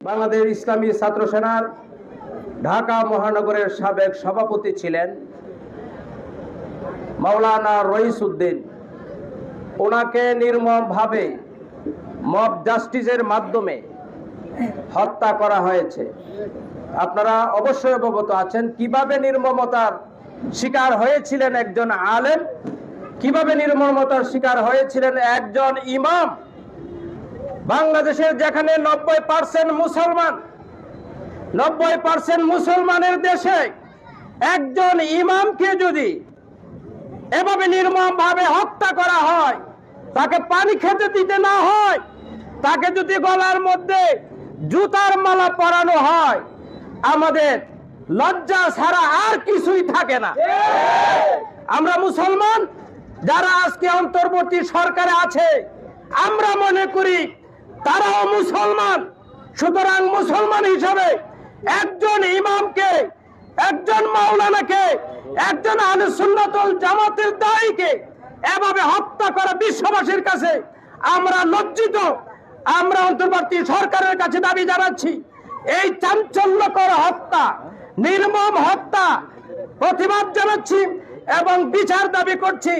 বাংলাদেশ ইসলামী ছাত্র সেনার ঢাকা মহানগরের সাবেক সভাপতি ছিলেন মাওলানা রইস উদ্দিন ওনাকে নির্মমভাবে মব জাস্টিসের মাধ্যমে হত্যা করা হয়েছে। আপনারা অবশ্যই অবগত আছেন, কীভাবে নির্মমতার শিকার হয়েছিলেন একজন আলেম, কীভাবে নির্মমতার শিকার হয়েছিলেন একজন ইমাম বাংলাদেশের যেখানে নব্বই পার্সেন্ট মুসলমান, নব্বই পার্সেন্ট মুসলমানের দেশে একজন ইমামকে যদি এভাবে নির্মম ভাবে হত্যা করা হয়, তাকে পানি খেতে দিতে না হয়, তাকে যদি গলার মধ্যে জুতার মালা পরানো হয়, আমাদের লজ্জা ছাড়া আর কিছুই থাকে না। আমরা মুসলমান, যারা আজকে অন্তর্বর্তী সরকারে আছে, আমরা মনে করি তারাও মুসলমান। সুতরাং মুসলমান হিসাবে একজন ইমামকে, একজন মাওলানাকে, একজন আনুসুন্নতল জামাতের দায়ীকে এভাবে হত্যা করা বিশ্ববাসীর কাছে আমরা লজ্জিত। আমরা অন্তর্বর্তী সরকারের কাছে দাবি জানাচ্ছি, এই চাঞ্চল্যকর হত্যা, নির্মম হত্যা প্রতিবাদ জানাচ্ছি এবং বিচার দাবি করছি।